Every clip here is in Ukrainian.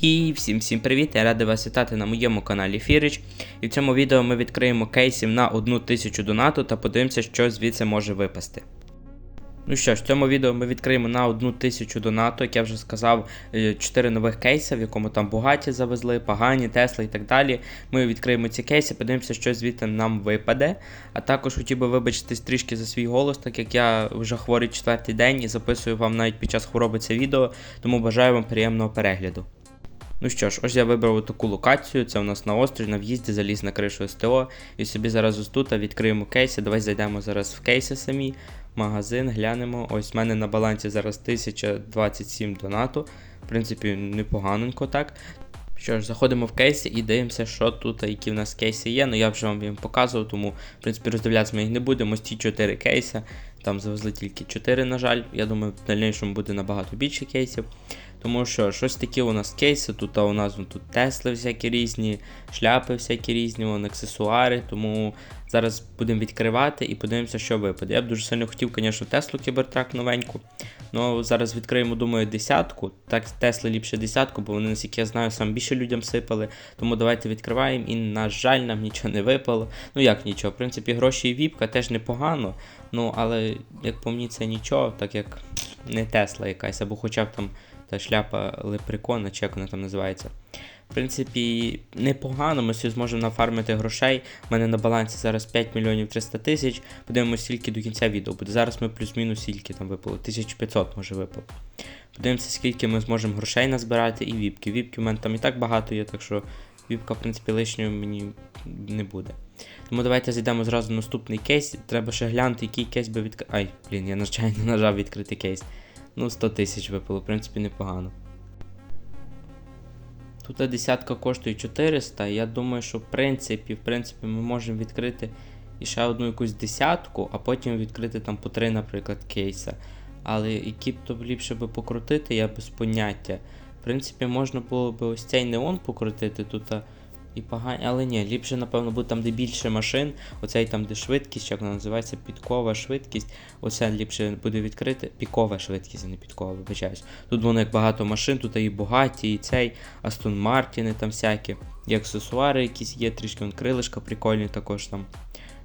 І всім всім привіт! Я радий вас вітати на моєму каналі Фірич. І в цьому відео ми відкриємо кейсів на 1000 донату та подивимося, що звідси може випасти. Ну що ж, в цьому відео ми відкриємо на 1000 донату, як я вже сказав, 4 нових кейси, в якому там Бугаті завезли, погані, Тесли і так далі. Ми відкриємо ці кейси, подивимося, що звідти нам випаде. А також хотів би вибачитись трішки за свій голос, так як я вже хворий четвертий день і записую вам навіть під час хвороби це відео, тому бажаю вам приємного перегляду. Ну що ж, ось я вибрав таку локацію. Це у нас на острові, на в'їзді заліз на кришу СТО. І собі зараз ось тут відкриємо кейси. Давай зайдемо зараз в кейси самі. Магазин, глянемо. Ось в мене на балансі зараз 1027 донату. В принципі, непоганенько так. Що ж, заходимо в кейси і дивимося, що тут, які в нас кейси є. Ну я вже вам їм показував, тому в принципі роздивлятися ми їх не будемо. Ось ті 4 кейси. Там завезли тільки 4, на жаль. Я думаю, в дальнішому буде набагато більше кейсів. Тому що щось такі у нас кейси, тут у нас тут Тесли всякі різні, шляпи всякі різні, вон, аксесуари. Тому зараз будемо відкривати і подивимося, що випаде. Я б дуже сильно хотів, звісно, Теслу Кібертрак новеньку. Ну зараз відкриємо, думаю, десятку. Так, Тесли ліпше десятку, бо вони, наскільки я знаю, сам більше людям сипали. Тому давайте відкриваємо. І, на жаль, нам нічого не випало. Ну як нічого, в принципі, гроші і віпка теж непогано. Ну, але як по мені, це нічого, так як не Тесла якась, або хоча б там та шляпа лепрекона, чи як вона там називається. В принципі, непогано, ми зможемо нафармити грошей. У мене на балансі зараз 5 мільйонів 300 тисяч. Подивимося, скільки до кінця відео буде. Зараз ми плюс-мінус скільки там випало. 1500 може випало. Подивимося, скільки ми зможемо грошей назбирати і віпки. Віпки у мене там і так багато є, так що віпка, в принципі, лишньою мені не буде. Тому давайте зайдемо зразу в наступний кейс. Треба ще глянути, який кейс би відкрити. Ай, блін, я навчайно нажав відкрити кейс. Ну, 100 тисяч випало, в принципі, непогано. Тут десятка коштує 400, я думаю, що в принципі, в принципі, ми можемо відкрити і ще одну якусь десятку, а потім відкрити там по 3, наприклад, кейса. Але які б то ліпше би покрутити, я без поняття. В принципі, можна було б ось цей неон покрутити тут і погані, але ні, ліпше, напевно, буде там, де більше машин, оцей там, де швидкість, як вона називається, підкова швидкість. Оце ліпше буде відкрити. Пікова швидкість, а не підкова, вибачаюсь. Тут воно як багато машин, тут і Бугаті, і цей, Астон Мартіни там всякі. І аксесуари якісь є, трішки вон крилишка прикольні також там.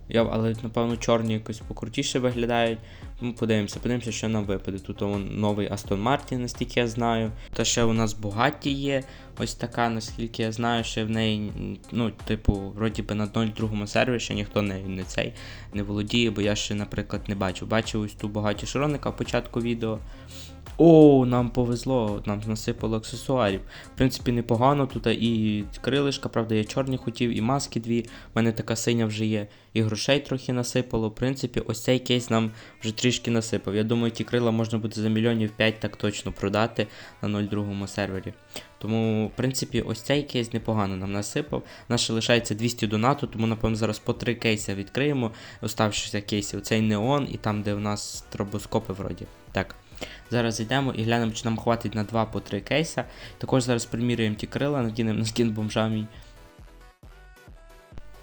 Я, Але, напевно, чорні якось покрутіше виглядають. Ми подивимося, подивимося, що нам випаде. Тут новий Астон Мартін, наскільки я знаю. Та ще у нас Бугаті є. Ось така, наскільки я знаю, ще в неї, ну, типу, вроді би на 02 сервері ще ніхто не, не цей не володіє, бо я ще, наприклад, не бачив. Бачив ось ту багаті широника в початку відео. О, нам повезло, нам насипало аксесуарів. В принципі, непогано тут і крилишка, правда, я чорні хотів, і маски дві. У мене така синя вже є. І грошей трохи насипало. В принципі, ось цей кейс нам вже трішки насипав. Я думаю, ті крила можна буде за мільйонів 5 так точно продати на 02 сервері. Тому, в принципі, ось цей кейс непогано нам насипав. У нас ще лишається 200 донату, тому, напевно, зараз по три кейси відкриємо, оставшися кейси. Оцей неон і там, де у нас тробоскопи вроді. Так. Зараз зайдемо і глянемо, чи нам хватить на 2 по 3 кейса. Також зараз примірюємо ті крила, надінемо на скін бомжа мій.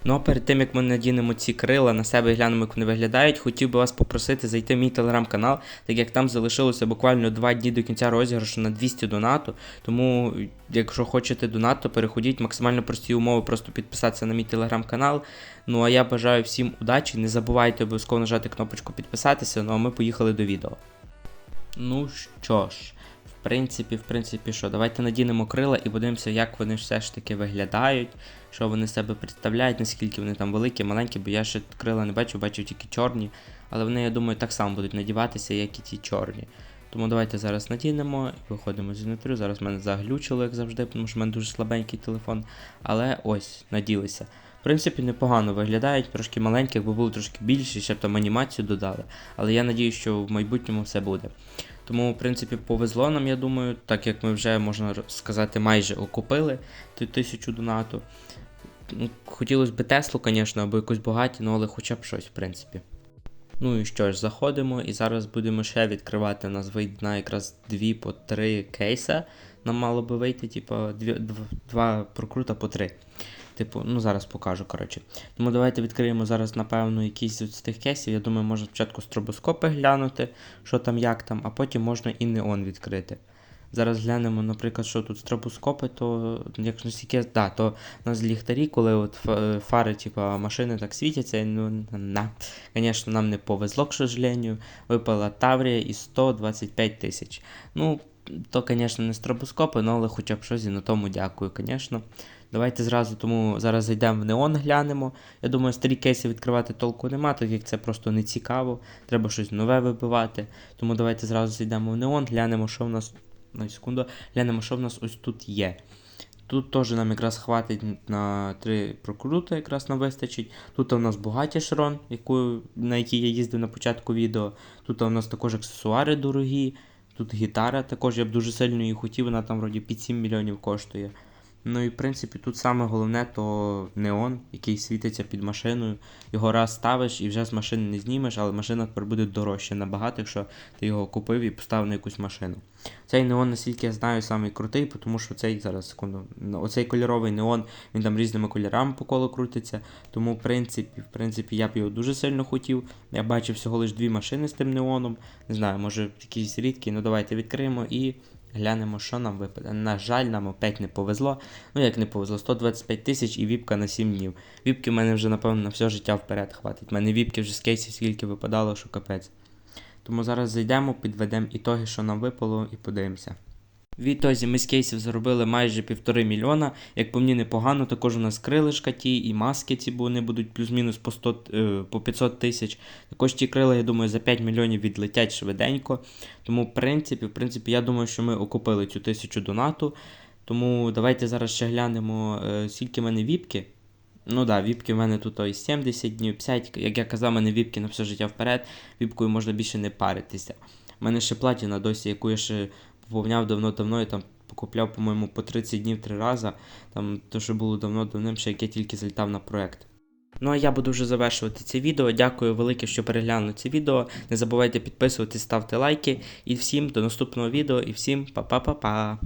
Ну а перед тим як ми надінемо ці крила на себе і глянемо, як вони виглядають, хотів би вас попросити зайти в мій телеграм-канал, так як там залишилося буквально 2 дні до кінця розіграшу на 200 донату. Тому, якщо хочете донат, то переходіть максимально прості умови, просто підписатися на мій телеграм-канал. Ну а я бажаю всім удачі. Не забувайте обов'язково нажати кнопочку підписатися. Ну а ми поїхали до відео. Ну що ж, в принципі, в принципі, що, давайте надінемо крила і подивимося, як вони все ж таки виглядають, що вони себе представляють, наскільки вони там великі, маленькі, бо я ще крила не бачу, бачу тільки чорні. Але вони, я думаю, так само будуть надіватися, як і ті чорні. Тому давайте зараз надінемо і виходимо з інвентарю. Зараз мене заглючило, як завжди, тому що в мене дуже слабенький телефон. Але ось, наділися. В принципі, непогано виглядають, трошки маленькі, якби було трошки більше, ще б там анімацію додали. Але я надію, що в майбутньому все буде. Тому, в принципі, повезло нам, я думаю, так як ми вже, можна сказати, майже окупили тисячу донату. Ну, Хотілося б Теслу, звісно, або якусь багаті, ну але хоча б щось, в принципі. Ну і що ж, заходимо і зараз будемо ще відкривати. Нас вийде на якраз 2 по 3 кейса. Нам мало би вийти, типу, 2 прокрута по 3. Типу, ну зараз покажу, коротше. Тому давайте відкриємо зараз, напевно, якийсь з тих кейсів. Я думаю, можна спочатку стробоскопи глянути, що там, як там, а потім можна і неон відкрити. Зараз глянемо, наприклад, що тут стробоскопи, то як наскільки, да, то у нас ліхтарі, коли от фари, типа машини так світяться, ну, на, звісно, нам не повезло, к сожалению. Випала Таврія і 125 тисяч. Ну, то, звісно, не стробоскопи, ну, але хоча б щось і на тому дякую, звісно. Давайте зразу тому зараз зайдемо в неон, глянемо. Я думаю, старі кейси відкривати толку нема, так як це просто не цікаво. Треба щось нове вибивати. Тому давайте зразу зайдемо в неон, глянемо, що в нас. На секунду, глянемо, що в нас ось тут є. Тут теж нам якраз хватить на три прокрути, якраз нам вистачить. Тут у нас Bugatti Chiron, яку, на якій я їздив на початку відео. Тут у нас також аксесуари дорогі. Тут гітара, також я б дуже сильно її хотів, вона там вроді під 7 мільйонів коштує. Ну і в принципі тут саме головне то неон, який світиться під машиною. Його раз ставиш і вже з машини не знімеш, але машина тепер буде дорожча набагато, якщо ти його купив і поставив на якусь машину. Цей неон, наскільки я знаю, самий крутий, тому що цей зараз секунду. Оцей кольоровий неон, він там різними кольорами по колу крутиться. Тому, в принципі, в принципі, я б його дуже сильно хотів. Я бачив всього лише дві машини з тим неоном. Не знаю, може якісь рідкі, ну давайте відкриємо і глянемо, що нам випаде. На жаль, нам опять не повезло. Ну як не повезло, 125 тисяч і віпка на 7 днів. Віпки в мене вже, напевно, на все життя вперед хватить. У мене віпки вже з кейсів скільки випадало, що капець. Тому зараз зайдемо, підведемо ітоги, що нам випало, і подивимося. В ітозі ми з кейсів заробили майже півтори мільйона. Як по мені непогано, також у нас крилишка ті і маски ці, вони будуть плюс-мінус по 100, е, по 500 тисяч. Також ті крила, я думаю, за 5 мільйонів відлетять швиденько. Тому, в принципі, в принципі, я думаю, що ми окупили цю тисячу донату. Тому давайте зараз ще глянемо, е, скільки в мене віпки. Ну да, віпки в мене тут ой 70 днів, 50, як я казав, в мене віпки на все життя вперед, віпкою можна більше не паритися. У мене ще платіна досі, яку я ще поповняв давно-давно, і там покупляв, по-моєму, по 30 днів три рази. Там то, що було давно-давним, ще як я тільки залітав на проект. Ну а я буду вже завершувати це відео. Дякую велике, що переглянули це відео. Не забувайте підписуватись, ставте лайки. І всім до наступного відео, і всім па-па-па-па.